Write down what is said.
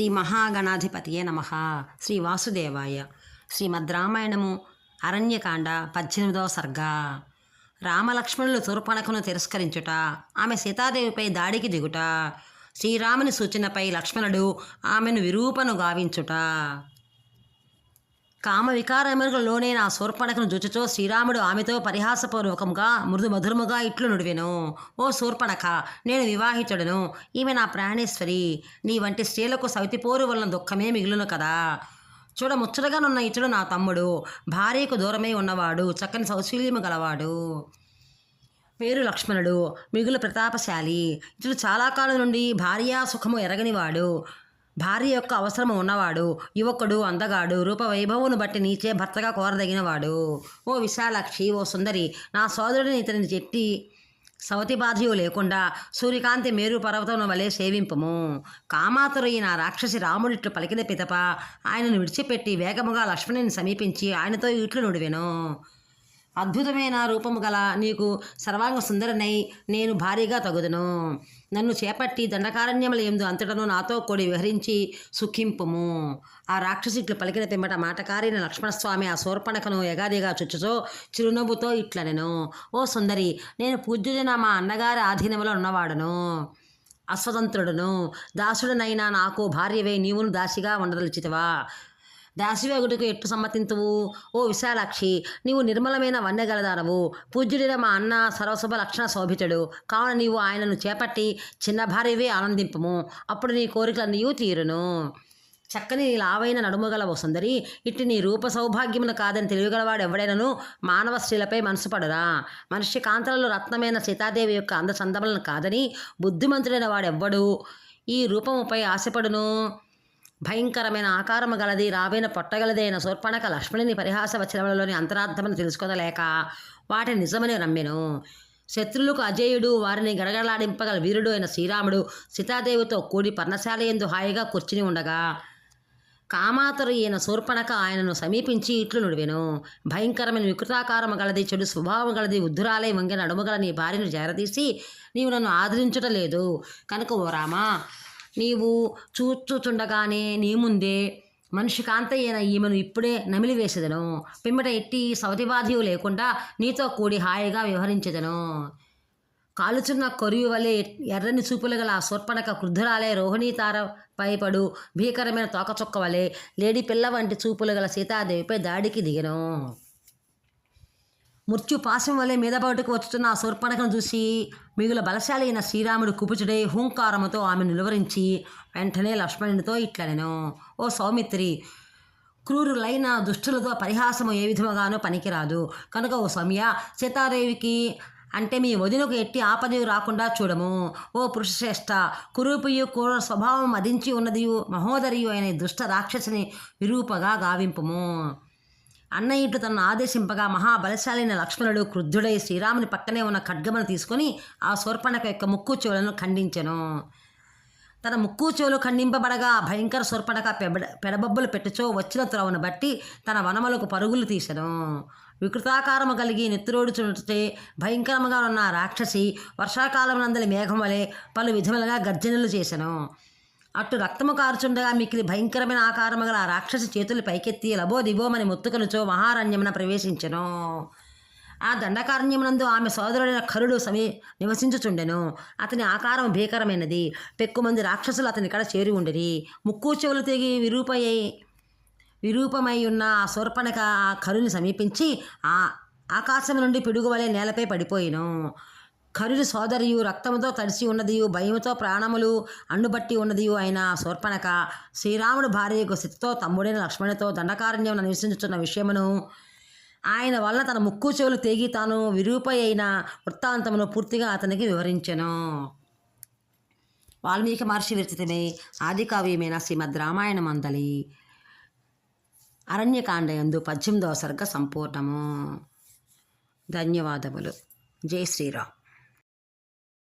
శ్రీ మహాగణాధిపతియే నమ. శ్రీ వాసుదేవాయ. శ్రీమద్ రామాయణము అరణ్యకాండ పద్దెనిమిదవ సర్గ. రామలక్ష్మణులు శూర్పణఖను తిరస్కరించుట ఆమె సీతాదేవిపై దాడికి దిగుట శ్రీరాముని సూచనపై లక్ష్మణుడు ఆమెను విరూపను గావించుట. కామ వికారములలోనే నా శూర్పణకను జుచుచో శ్రీరాముడు ఆమెతో పరిహాసపూర్వకంగా మృదు మధురముగా ఇట్లు నుడివెను ఓ శూర్పణక నేను వివాహితుడను. ఈమె నా ప్రాణేశ్వరి. నీ వంటి స్త్రీలకు సవితిపోరు వలన దుఃఖమే మిగులును కదా. చూడ ముచ్చటగానున్న ఇతడు నా తమ్ముడు. భార్యకు దూరమై ఉన్నవాడు. చక్కని సౌశీల్యము గలవాడు. పేరు లక్ష్మణుడు. మిగులు ప్రతాపశాలి. ఇతడు చాలా కాలం నుండి భార్యా సుఖము ఎరగనివాడు. భార్య యొక్క అవసరము ఉన్నవాడు యువకుడు అందగాడు రూప వైభవమును బట్టి నీచే భర్తగా కోరదగినవాడు. ఓ విశాలాక్షి ఓ సుందరి నా సోదరుడిని ఇతని చెట్టి సవతి బాధ్యు లేకుండా సూర్యకాంతి మేరు పర్వతం వలె సేవింపము. కామాతురయ్య నా రాక్షసి రాముడిట్లు పలికిన పితప ఆయనను విడిచిపెట్టి వేగముగా లక్ష్మణుని సమీపించి ఆయనతో ఇట్లు నుడివెను. అద్భుతమైన రూపము గల నీకు సర్వాంగ సుందరనై నేను భారీగా తగుదును. నన్ను చేపట్టి దండకారణ్యముల ఎందు అంతటను నాతో కూడి విహరించి సుఖింపుము. ఆ రాక్షసిట్లు పలికిన పిమ్మట మాటకారిన లక్ష్మణస్వామి ఆ శూర్పణకను ఎగాదిగా చుచ్చుతో చిరునవ్వుతో ఇట్లనెను ఓ సుందరి నేను పూజ్యుడైన మా అన్నగారి ఆధీనంలో ఉన్నవాడను. అస్వతంత్రుడును దాసుడనైనా నాకు భార్యవే నీవును దాసిగా ఉండదలిచితవా దాసివేగుడికి ఎట్టు సమ్మతింతువు? ఓ విశాలాక్షి నీవు నిర్మలమైన వన్నెగలదానవు పూజ్యుడైన మా అన్న సర్వసభ లక్షణ శోభితుడు. కావున నీవు ఆయనను చేపట్టి చిన్న భార్యవే ఆనందింపము. అప్పుడు నీ కోరికలన్నీ తీరును. చక్కని లావైన నడుమగల ఓ సుందరి. ఇట్టి నీ రూప సౌభాగ్యమును కాదని తెలియగలవాడు ఎవడైనను మానవ స్త్రీలపై మనసు పడరా. మనిషి కాంతలలో రత్నమైన సీతాదేవి యొక్క అందచందములను కాదని బుద్ధిమంతుడైన వాడెవ్వడు? ఈ రూపముపై ఆశపడును. భయంకరమైన ఆకారము గలది రావైన పొట్టగలదైన శూర్పణక లక్ష్మణుని పరిహాస వచనములలోని అంతరార్థమును తెలుసుకోదలేక వాటి నిజమని నమ్మెను. శత్రులకు అజేయుడు వారిని గడగడలాడింపగల వీరుడు అయిన శ్రీరాముడు సీతాదేవితో కూడి పర్ణశాల ఎందు హాయిగా కూర్చుని ఉండగా కామాతరు ఈయన శూర్పణక ఆయనను సమీపించి ఇట్లు నుడివెను. భయంకరమైన వికృతాకారము గలది చెడు స్వభావం గలది ఉద్ధురాలై వంగిన అడుమగల నీ భార్యను జారదీసి నీవు నన్ను ఆదరించుట లేదు. కనుక ఓ రామా నీవు చూచుచుండగానే నీ ముందే మనిషి కాంతయ్యన ఈమెను ఇప్పుడే నమిలి వేసేదను పిమ్మట ఎట్టి సవతిబాధ్యం లేకుండా నీతో కూడి హాయిగా వ్యవహరించెదను. కాలుచున్న కొరివి వలె ఎర్రని చూపులు గల సూర్పణక శూర్పణక క్రుద్ధురాలే రోహిణీతార భీకరమైన తోకచుక్క వలె లేడి పిల్ల వంటి చూపులు గల సీతాదేవిపై దాడికి దిగను. మృత్యు పాశం వలె మీద బయటకు వచ్చుతున్న ఆ శూర్పణకను చూసి మిగుల బలశాలి అయిన శ్రీరాముడు కుపుచుడై హూంకారముతో ఆమె నిలువరించి వెంటనే లక్ష్మణునితో ఇట్లనెను ఓ సౌమిత్రి క్రూరులైన దుష్టులతో పరిహాసము ఏ విధముగానో పనికిరాదు. కనుక ఓ సౌమ్య సీతాదేవికి అంటే మీ వదినకు ఎట్టి ఆపదయు రాకుండా చూడము. ఓ పురుషశ్రేష్ట కురూపియు క్రూర స్వభావం అధించి ఉన్నదియు మహోదరియు అయిన దుష్ట రాక్షసిని విరూపగా గావింపము. అన్న ఇటు తనను ఆదేశింపగా మహాబలశాలైన లక్ష్మణుడు క్రుద్ధుడై శ్రీరాముని పక్కనే ఉన్న ఖడ్గమను తీసుకొని ఆ శూర్పణక యొక్క ముక్కు చెవులను ఖండించెను. తన ముక్కు చెవులు ఖండింపబడగా ఆ భయంకర శూర్పణక పెబడ పెడబొబ్బలు పెట్టుచో వచ్చిన త్రోవను బట్టి తన వనములకు పరుగులు తీసెను. వికృతాకారము కలిగి నెత్తురోడుచుంటే భయంకరముగా ఉన్న రాక్షసి వర్షాకాలం నందలి మేఘం వలె పలు విధములుగా గర్జనలు చేసెను. అటు రక్తము కారుచుండగా మిక్కిలి భయంకరమైన ఆకారము గల ఆ రాక్షసి చేతులు పైకెత్తి లబో దిబోమని మొత్తుకనుచో మహారణ్యమున ప్రవేశించెను. ఆ దండకారణ్యమునందు ఆమె సోదరుడైన ఖరుడు సమీ నివసించుచుండెను. అతని ఆకారం భీకరమైనది. పెక్కుమంది రాక్షసులు అతని కడ చేరి ఉండిరి. ముక్కు చెవులు తెగి విరూపయ్యి విరూపమై ఉన్న ఆ శూర్పణక ఆ కరుని సమీపించి ఆ ఆకాశం నుండి పిడుగువలే నేలపై పడిపోయాను. కరుడు సోదరియు రక్తముతో తడిసి ఉన్నదియు భయముతో ప్రాణములు అండుబట్టి ఉన్నదియు అయిన శూర్పణక శ్రీరాముడు భార్యకు శక్తితో తమ్ముడైన లక్ష్మణుతో దండకారణ్యం నివసించుతున్న విషయమును ఆయన వలన తన ముక్కు చెవులు తేగి తాను విరూపై అయిన వృత్తాంతమును పూర్తిగా అతనికి వివరించెను. వాల్మీకి మహర్షి విరచితమే ఆది కావ్యమైన శ్రీమద్ రామాయణం అరణ్యకాండ అరణ్యకాండయందు పద్దెనిమిదవ సర్గ సంపూర్ణము. ధన్యవాదములు. జై శ్రీరామ్.